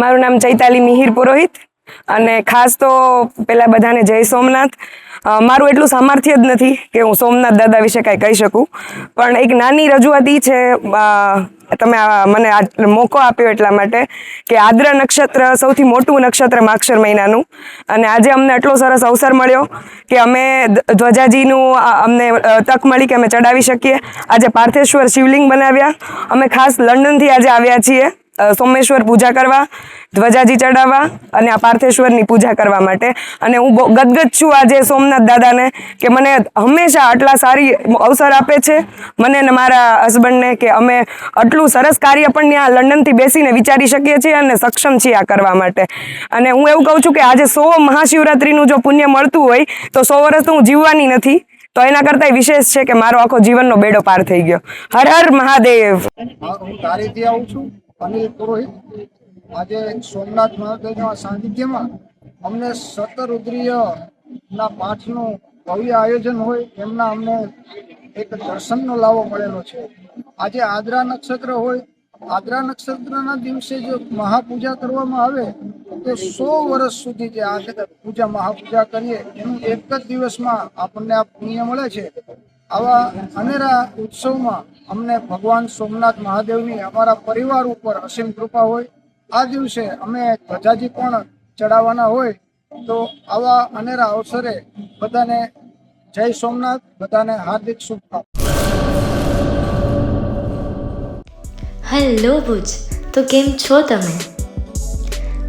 મારું નામ ચૈતાલી મિહિર પુરોહિત અને ખાસ તો પેલા બધાને જય સોમનાથ. મારું એટલું સામર્થ્ય જ નથી કે હું સોમનાથ દાદા વિશે કાંઈ કહી શકું. પણ એક નાની રજૂઆત એ છે તમે મને મોકો આપ્યો એટલા માટે કે આદ્ર નક્ષત્ર સૌથી મોટું નક્ષત્ર માક્ષર મહિનાનું. અને આજે અમને એટલો સરસ અવસર મળ્યો કે અમે ધ્વજાજીનું અમને તક મળી કે અમે ચડાવી શકીએ. આજે પાર્થેશ્વર શિવલિંગ બનાવ્યા. અમે ખાસ લંડનથી આજે આવ્યા છીએ. સોમેશ્વર પૂજા કરવા, ધ્વજાજી ચડાવવા અને આ પાર્થેશ્વરની પૂજા કરવા માટે. અને હું ગદગદ છું આજે સોમનાથ દાદાને કે મને હંમેશા આટલા સારી અવસર આપે છે. મને ને મારા હસબન્ડને કે અમે આટલું સરસ કાર્ય પણ ત્યાં લંડનથી બેસીને વિચારી શકીએ છીએ અને સક્ષમ છીએ આ કરવા માટે. અને હું એવું કહું છું કે આજે સો મહાશિવરાત્રિનું જો પુણ્ય મળતું હોય, તો સો વર્ષ હું જીવવાની નથી. તો એના કરતા વિશેષ છે કે મારો આખો જીવનનો બેડો પાર થઈ ગયો. હર હર મહાદેવ. હું ધારીથી આવું છું. અનિલ પુરોહિત આજે સોમનાથ મહાદેવના સાનિધ્યમાં અમને સતરુદ્રીય ના પાઠનું ભવ્ય આયોજન હોય એમના અમને એક દર્શનનો લાવો મળેલો છે. આજે આદ્રા નક્ષત્ર હોય, આદ્રા નક્ષત્રના દિવસે જો મહાપૂજા કરવામાં આવે, તો સો વર્ષ સુધી જે આ પૂજા મહાપૂજા કરીએ, એનું એક જ દિવસમાં આપણને આ પુણ્ય મળે છે. આવા અનેરા ઉત્સવમાં અમને ભગવાન સોમનાથ મહાદેવની અમારા પરિવાર ઉપર અસીમ કૃપા હોય. આ દિવસે અમે ધજાજી પણ ચડાવવાના હોય તો આવા અનેરા અવસરે બધાને જય સોમનાથ, બધાને હાર્દિક શુભકામના. હેલો ભુજ, તો કેમ છો તમે?